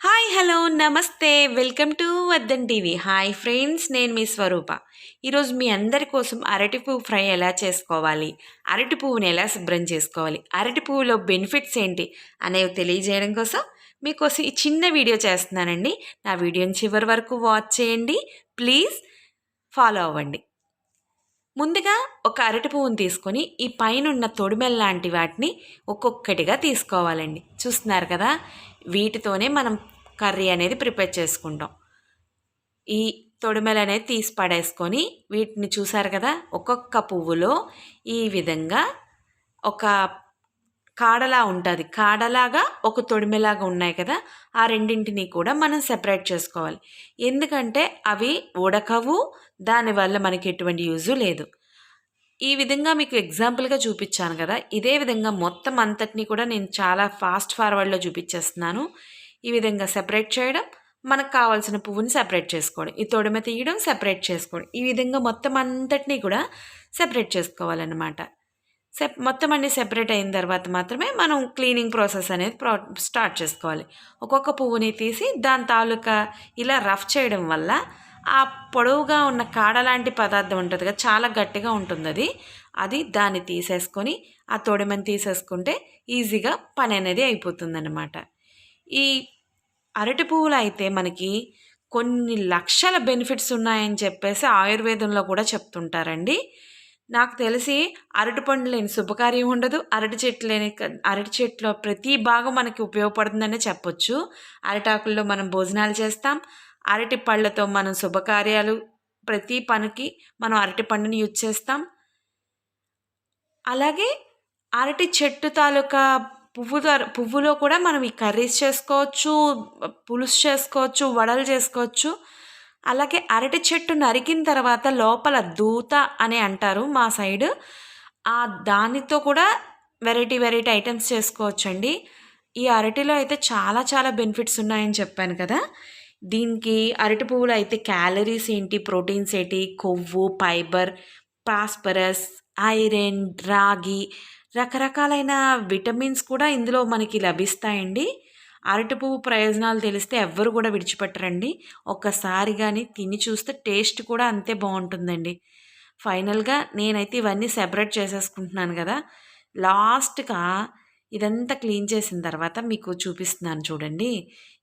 Hi hello నమస్తే. Welcome to వద్దన్ TV. Hi friends నేను మీ స్వరూప. ఈరోజు మీ అందరి కోసం అరటి పువ్వు ఫ్రై ఎలా చేసుకోవాలి? అరటి పువ్వుని ఎలా శుభ్రం చేసుకోవాలి? అరటి పువ్వులో బెనిఫిట్స్ ఏంటి అనేవి తెలియజేయడం కోసం మీకోసం ఈ చిన్న వీడియో చేస్తున్నానండి. నా వీడియోని చివరి వరకు వాచ్ చేయండి. ప్లీజ్ ఫాలో అవ్వండి. ముందుగా ఒక అరటి పువ్వును తీసుకొని ఈ పైన ఉన్న తొడిమెల్ లాంటి వాటిని ఒక్కొక్కటిగా తీసుకోవాలండి. చూస్తున్నారు కదా? వీటితోనే మనం కర్రీ అనేది ప్రిపేర్ చేసుకుంటాం. ఈ తొడిమెలు అనేది తీసి పడేసుకొని వీటిని చూసారు కదా ఒక్కొక్క పువ్వులో ఈ విధంగా ఒక కాడలా ఉంటుంది. కాడలాగా ఒక తొడిమెలాగా ఉన్నాయి కదా ఆ రెండింటిని కూడా మనం సెపరేట్ చేసుకోవాలి. ఎందుకంటే అవి ఉడకవు దానివల్ల మనకి ఎటువంటి యూజు లేదు. ఈ విధంగా మీకు ఎగ్జాంపుల్గా చూపించాను కదా. ఇదే విధంగా మొత్తం అంతటిని కూడా నేను చాలా ఫాస్ట్ ఫార్వర్డ్లో చూపించేస్తున్నాను. ఈ విధంగా సెపరేట్ చేయడం మనకు కావాల్సిన పువ్వుని సెపరేట్ చేసుకోవడం ఈ తొడిమ తీయడం సెపరేట్ చేసుకోవడం. ఈ విధంగా మొత్తం అంతటినీ కూడా సెపరేట్ చేసుకోవాలన్నమాట. సెప్ మొత్తం అన్ని సెపరేట్ అయిన తర్వాత మాత్రమే మనం క్లీనింగ్ ప్రాసెస్ అనేది ప్రో స్టార్ట్ చేసుకోవాలి. ఒక్కొక్క పువ్వుని తీసి దాని తాలూకా ఇలా రఫ్ చేయడం వల్ల ఆ పొడవుగా ఉన్న కాడ లాంటి పదార్థం ఉంటుంది కదా చాలా గట్టిగా ఉంటుంది అది అది దాన్ని తీసేసుకొని ఆ తొడిమని తీసేసుకుంటే ఈజీగా పని అనేది అయిపోతుందన్నమాట. ఈ అరటి పువ్వులు అయితే మనకి కొన్ని లక్షల బెనిఫిట్స్ ఉన్నాయని చెప్పేసి ఆయుర్వేదంలో కూడా చెప్తుంటారండి. నాకు తెలిసి అరటి పండు లేని శుభకార్యం ఉండదు. అరటి చెట్టు లేని అరటి చెట్లో ప్రతి భాగం మనకి ఉపయోగపడుతుందనే చెప్పొచ్చు. అరటాకుల్లో మనం భోజనాలు చేస్తాం. అరటి పళ్ళతో మనం శుభకార్యాలు ప్రతి పనికి మనం అరటి పండుని యూజ్ చేస్తాం. అలాగే అరటి చెట్టు తాలూకా పువ్వు పువ్వులో కూడా మనం ఈ కర్రీస్ చేసుకోవచ్చు పులుసు చేసుకోవచ్చు వడలు చేసుకోవచ్చు. అలాగే అరటి చెట్టు నరికిన తర్వాత లోపల దూత అని అంటారు మా సైడ్. ఆ దానితో కూడా వెరైటీ వెరైటీ ఐటమ్స్ చేసుకోవచ్చండి. ఈ అరటిలో అయితే చాలా చాలా బెనిఫిట్స్ ఉన్నాయని చెప్పాను కదా. దీనికి అరటి పువ్వులు అయితే క్యాలరీస్ ఏంటి? ప్రోటీన్స్ ఏంటి? కొవ్వు ఫైబర్ పాస్పరస్ ఐరన్ రాగి రకరకాలైన విటమిన్స్ కూడా ఇందులో మనకి లభిస్తాయండి. అరటి పువ్వు ప్రయోజనాలు తెలిస్తే ఎవ్వరు కూడా విడిచిపెట్టరండి. ఒక్కసారి కానీ తిని చూస్తే టేస్ట్ కూడా అంతే బాగుంటుందండి. ఫైనల్గా నేనైతే ఇవన్నీ సెపరేట్ చేసేసుకుంటున్నాను కదా. లాస్ట్గా ఇదంతా క్లీన్ చేసిన తర్వాత మీకు చూపిస్తున్నాను చూడండి.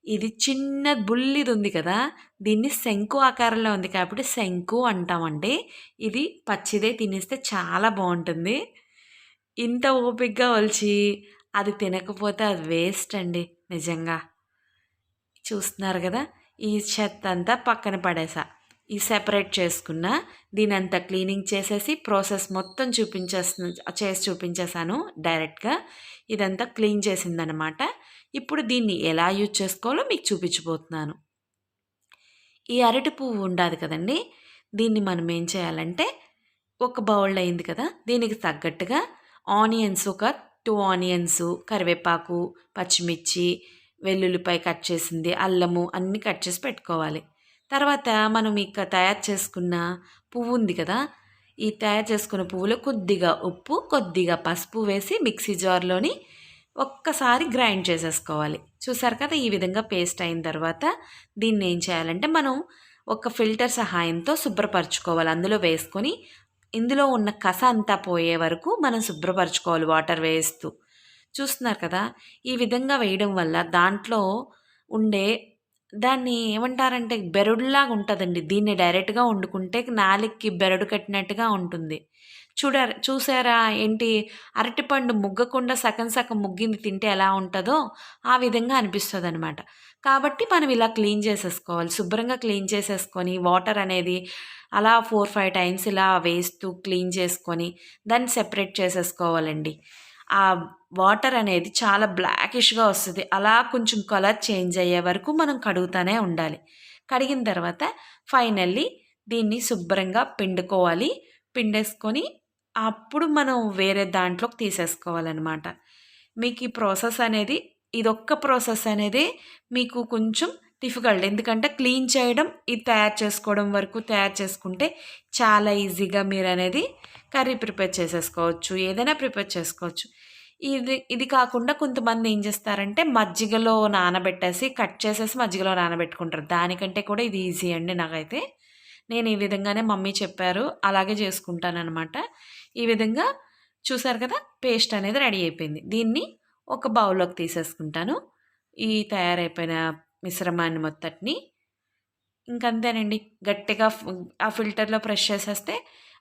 ఇది చిన్న బుల్లిది ఉంది కదా దీన్ని శంకు ఆకారంలో ఉంది కాబట్టి శంకు అంటామండి. ఇది పచ్చిదే తినేస్తే చాలా బాగుంటుంది. ఇంత ఓపిక్గా ఒలిచి అది తినకపోతే అది వేస్ట్ అండి నిజంగా. చూస్తున్నారు కదా ఈ చెత్త అంతా పక్కన పడేసా. ఈ సెపరేట్ చేసుకున్న దీని అంతా క్లీనింగ్ చేసేసి ప్రాసెస్ మొత్తం చూపించేస్తు చేసి చూపించేశాను డైరెక్ట్గా. ఇదంతా క్లీన్ చేసిందనమాట. ఇప్పుడు దీన్ని ఎలా యూజ్ చేసుకోవాలో మీకు చూపించబోతున్నాను. ఈ అరటి పువ్వు ఉండదు కదండి. దీన్ని మనం ఏం చేయాలంటే ఒక బౌల్ అయింది కదా దీనికి తగ్గట్టుగా ఆనియన్స్ ఒక టూ ఆనియన్స్ కరివేపాకు పచ్చిమిర్చి వెల్లుల్లిపాయ కట్ చేసింది అల్లము అన్నీ కట్ చేసి పెట్టుకోవాలి. తర్వాత మనం ఇక తయారు చేసుకున్న పువ్వు ఉంది కదా ఈ తయారు చేసుకున్న పువ్వులో కొద్దిగా ఉప్పు కొద్దిగా పసుపు వేసి మిక్సీ జార్లోని ఒక్కసారి గ్రైండ్ చేసేసుకోవాలి. చూసారు కదా ఈ విధంగా పేస్ట్ అయిన తర్వాత దీన్ని ఏం చేయాలంటే మనం ఒక ఫిల్టర్ సహాయంతో శుభ్రపరచుకోవాలి. అందులో వేసుకొని ఇందులో ఉన్న కస అంతా పోయే వరకు మనం శుభ్రపరచుకోవాలి వాటర్ వేస్తూ. చూస్తున్నారు కదా ఈ విధంగా వేయడం వల్ల దాంట్లో ఉండే దాన్ని ఏమంటారంటే బెరడులాగా ఉంటుందండి. దీన్ని డైరెక్ట్గా వండుకుంటే నాలికి బెరడు కట్టినట్టుగా ఉంటుంది. చూడ చూసారా ఏంటి? అరటిపండు ముగ్గకుండా సగం సగం ముగ్గింది తింటే ఎలా ఉంటుందో ఆ విధంగా అనిపిస్తుంది అనమాట కాబట్టి మనం ఇలా క్లీన్ చేసేసుకోవాలి. శుభ్రంగా క్లీన్ చేసేసుకొని వాటర్ అనేది అలా ఫోర్ ఫైవ్ టైమ్స్ ఇలా వేస్తూ క్లీన్ చేసుకొని దాన్ని సెపరేట్ చేసేసుకోవాలండి. ఆ వాటర్ అనేది చాలా బ్లాకిష్గా వస్తుంది. అలా కొంచెం కలర్ చేంజ్ అయ్యే వరకు మనం కడుగుతూనే ఉండాలి. కడిగిన తర్వాత ఫైనల్లీ దీన్ని శుభ్రంగా పిండుకోవాలి. పిండేసుకొని అప్పుడు మనం వేరే దాంట్లోకి తీసేసుకోవాలన్నమాట. మీకు ఈ ప్రాసెస్ అనేది ఇదొక్క ప్రాసెస్ అనేది మీకు కొంచెం డిఫికల్ట్. ఎందుకంటే క్లీన్ చేయడం ఇది తయారు చేసుకోవడం వరకు తయారు చేసుకుంటే చాలా ఈజీగా మీరు అనేది కర్రీ ప్రిపేర్ చేసేసుకోవచ్చు ఏదైనా ప్రిపేర్ చేసుకోవచ్చు. ఇది ఇది కాకుండా కొంతమంది ఏం చేస్తారంటే మజ్జిగలో నానబెట్టేసి కట్ చేసేసి మజ్జిగలో నానబెట్టుకుంటారు. దానికంటే కూడా ఇది ఈజీ అండి నాకైతే. నేను ఈ విధంగానే మమ్మీ చెప్పారు అలాగే చేసుకుంటానమాట ఈ విధంగా చూసారు కదా పేస్ట్ అనేది రెడీ అయిపోయింది. దీన్ని ఒక బౌల్లోకి తీసేసుకుంటాను. ఈ తయారైపోయిన మిశ్రమాన్ని మొత్తటిని ఇంకంతేనండి. గట్టిగా ఆ ఫిల్టర్లో ప్రెష్ చేసేస్తే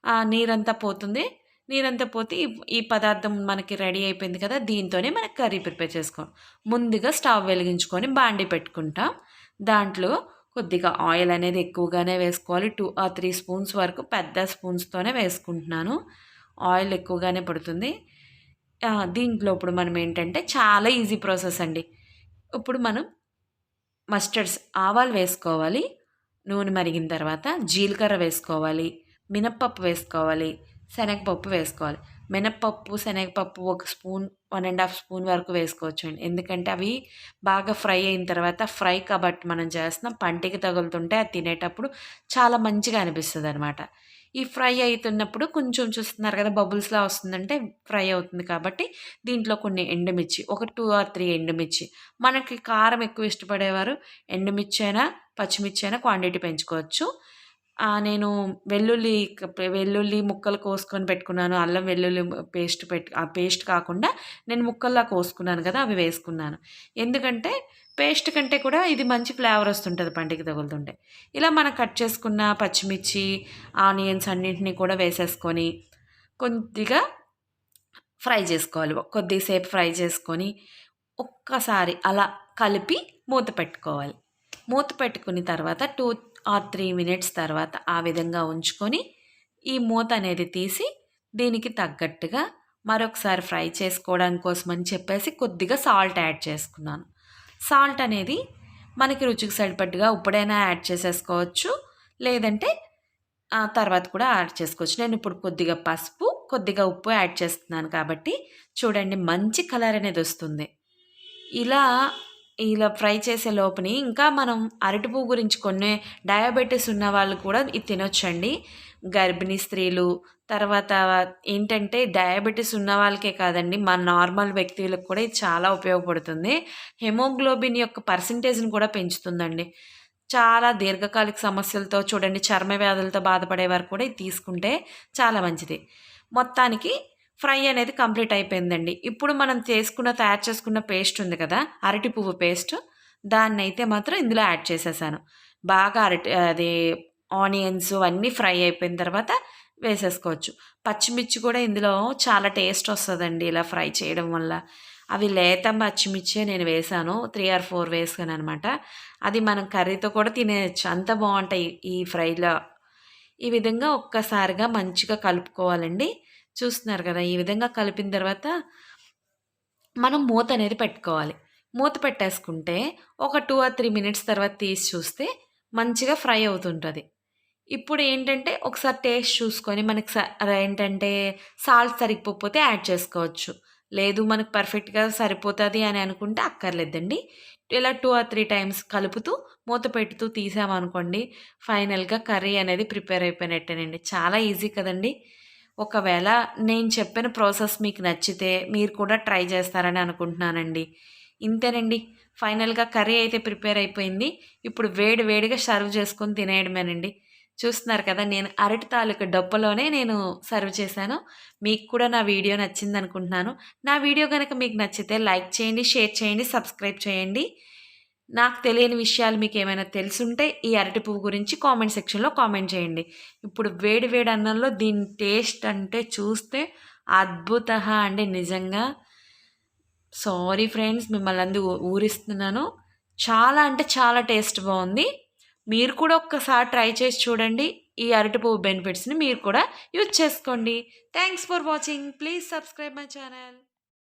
ఆ నీరంతా పోతుంది. నీరంతా పోతే ఈ పదార్థం మనకి రెడీ అయిపోయింది కదా దీంతోనే మనకి కర్రీ ప్రిపేర్ చేసుకోం ముందుగా స్టవ్ వెలిగించుకొని బాండి పెట్టుకుంటాం. దాంట్లో కొద్దిగా ఆయిల్ అనేది ఎక్కువగానే వేసుకోవాలి. టూ ఆ త్రీ స్పూన్స్ వరకు పెద్ద స్పూన్స్తోనే వేసుకుంటున్నాను. ఆయిల్ ఎక్కువగానే పడుతుంది. దీంట్లో ఇప్పుడు మనం ఏంటంటే చాలా ఈజీ ప్రాసెస్ అండి. ఇప్పుడు మనం మస్టర్డ్స్ ఆవాలు వేసుకోవాలి నూనె మరిగిన తర్వాత జీలకర్ర వేసుకోవాలి మినప్పప్పు వేసుకోవాలి శనగపప్పు వేసుకోవాలి. మినప్పప్పు శనగపప్పు ఒక spoon one and half spoon వరకు వేసుకోవచ్చు అండి ఎందుకంటే అవి బాగా ఫ్రై అయిన తర్వాత ఫ్రై కాబట్టి మనం చేస్తున్నాం పంటికి తగులుతుంటే అది తినేటప్పుడు చాలా మంచిగా అనిపిస్తుంది అనమాట ఈ ఫ్రై అవుతున్నప్పుడు కొంచెం చూస్తున్నారు కదా బబుల్స్లా వస్తుందంటే ఫ్రై అవుతుంది కాబట్టి దీంట్లో కొన్ని ఎండుమిర్చి ఒక టూ ఆర్ త్రీ ఎండుమిర్చి. మనకి కారం ఎక్కువ ఇష్టపడేవారు ఎండుమిర్చి అయినా పచ్చిమిర్చి అయినా క్వాంటిటీ పెంచుకోవచ్చు. నేను వెల్లుల్లి వెల్లుల్లి ముక్కలు కోసుకొని పెట్టుకున్నాను. అల్లం వెల్లుల్లి పేస్ట్ పెట్టు ఆ పేస్ట్ కాకుండా నేను ముక్కల్లా కోసుకున్నాను కదా అవి వేసుకున్నాను. ఎందుకంటే పేస్ట్ కంటే కూడా ఇది మంచి ఫ్లేవర్ వస్తుంటుంది పంటికి తగులుతుంటే. ఇలా మనం కట్ చేసుకున్న పచ్చిమిర్చి ఆనియన్స్ అన్నింటినీ కూడా వేసేసుకొని కొద్దిగా ఫ్రై చేసుకోవాలి. కొద్దిసేపు ఫ్రై చేసుకొని ఒక్కసారి అలా కలిపి మూత పెట్టుకోవాలి. మూత పెట్టుకున్న తర్వాత టూ ఆర్ త్రీ మినిట్స్ తర్వాత ఆ విధంగా ఉంచుకొని ఈ మూత అనేది తీసి దీనికి తగ్గట్టుగా మరొకసారి ఫ్రై చేసుకోవడం కోసం అని చెప్పేసి కొద్దిగా సాల్ట్ యాడ్ చేసుకున్నాను. సాల్ట్ అనేది మనకి రుచికి సరిపట్టుగా ఉప్పుడైనా యాడ్ చేసేసుకోవచ్చు. లేదంటే తర్వాత కూడా యాడ్ చేసుకోవచ్చు. నేను ఇప్పుడు కొద్దిగా పసుపు కొద్దిగా ఉప్పు యాడ్ చేస్తున్నాను కాబట్టి చూడండి మంచి కలర్ అనేది వస్తుంది. ఇలా ఇలా ఫ్రై చేసే లోపని ఇంకా మనం అరటి పువ్వు గురించి కొన్ని డయాబెటీస్ ఉన్న వాళ్ళు కూడా ఇది తినొచ్చండి. గర్భిణీ స్త్రీలు తర్వాత ఏంటంటే డయాబెటీస్ ఉన్న వాళ్ళకే కాదండి మన నార్మల్ వ్యక్తులకు కూడా ఇది చాలా ఉపయోగపడుతుంది. హెమోగ్లోబిన్ యొక్క పర్సంటేజ్ని కూడా పెంచుతుందండి. చాలా దీర్ఘకాలిక సమస్యలతో చూడండి చర్మ వ్యాధులతో బాధపడేవారు కూడా ఇది తీసుకుంటే చాలా మంచిది. మొత్తానికి ఫ్రై అనేది కంప్లీట్ అయిపోయిందండి. ఇప్పుడు మనం చేసుకున్న తయారు చేసుకున్న పేస్ట్ ఉంది కదా అరటి పువ్వు పేస్ట్ దాన్ని అయితే మాత్రం ఇందులో యాడ్ చేసేసాను. బాగా అరటి అది ఆనియన్స్ అన్నీ ఫ్రై అయిపోయిన తర్వాత వేసేసుకోవచ్చు. పచ్చిమిర్చి కూడా ఇందులో చాలా టేస్ట్ వస్తుందండి ఇలా ఫ్రై చేయడం వల్ల. అవి లేత పచ్చిమిర్చి నేను వేసాను త్రీ ఆర్ ఫోర్ వేసాను అనమాట అది మనం కర్రీతో కూడా తినేయచ్చు. అంత బాగుంటాయి ఈ ఫ్రైలో. ఈ విధంగా ఒక్కసారిగా మంచిగా కలుపుకోవాలండి. చూస్తున్నారు కదా ఈ విధంగా కలిపిన తర్వాత మనం మూత అనేది పెట్టుకోవాలి. మూత పెట్టేసుకుంటే ఒక టూ ఆర్ త్రీ మినిట్స్ తర్వాత తీసి చూస్తే మంచిగా ఫ్రై అవుతుంటుంది. ఇప్పుడు ఏంటంటే ఒకసారి టేస్ట్ చూసుకొని మనకి ఏంటంటే సాల్ట్ సరిగిపోతే యాడ్ చేసుకోవచ్చు. లేదు మనకు పర్ఫెక్ట్గా సరిపోతుంది అని అనుకుంటే అక్కర్లేదండి. ఇలా టూ ఆర్ త్రీ టైమ్స్ కలుపుతూ మూత పెడుతూ తీసామనుకోండి ఫైనల్గా కర్రీ అనేది ప్రిపేర్ అయిపోయినట్టేనండి. చాలా ఈజీ కదండి. ఒకవేళ నేను చెప్పిన ప్రాసెస్ మీకు నచ్చితే మీరు కూడా ట్రై చేస్తారని అనుకుంటున్నానండి. ఇంతేనండి. ఫైనల్గా కర్రీ అయితే ప్రిపేర్ అయిపోయింది. ఇప్పుడు వేడి వేడిగా సర్వ్ చేసుకొని తినేయడమేనండి. చూస్తున్నారు కదా నేను అరటి తాలూకు డబ్బలోనే నేను సర్వ్ చేశాను. మీకు కూడా నా వీడియో నచ్చింది అనుకుంటున్నాను నా వీడియో కనుక మీకు నచ్చితే లైక్ చేయండి షేర్ చేయండి సబ్స్క్రైబ్ చేయండి. నాకు తెలియని విషయాలు మీకు ఏమైనా తెలుసుంటే ఈ అరటి పువ్వు గురించి కామెంట్ సెక్షన్లో కామెంట్ చేయండి. ఇప్పుడు వేడి వేడి అన్నంలో దీని టేస్ట్ అంటే చూస్తే అద్భుత అంటే నిజంగా. సారీ ఫ్రెండ్స్ మిమ్మల్ని అందు ఊరిస్తున్నాను. చాలా అంటే చాలా టేస్ట్ బాగుంది. మీరు కూడా ఒక్కసారి ట్రై చేసి చూడండి. ఈ అరటి పువ్వు బెనిఫిట్స్ని మీరు కూడా యూజ్ చేసుకోండి. Thanks for watching please subscribe my channel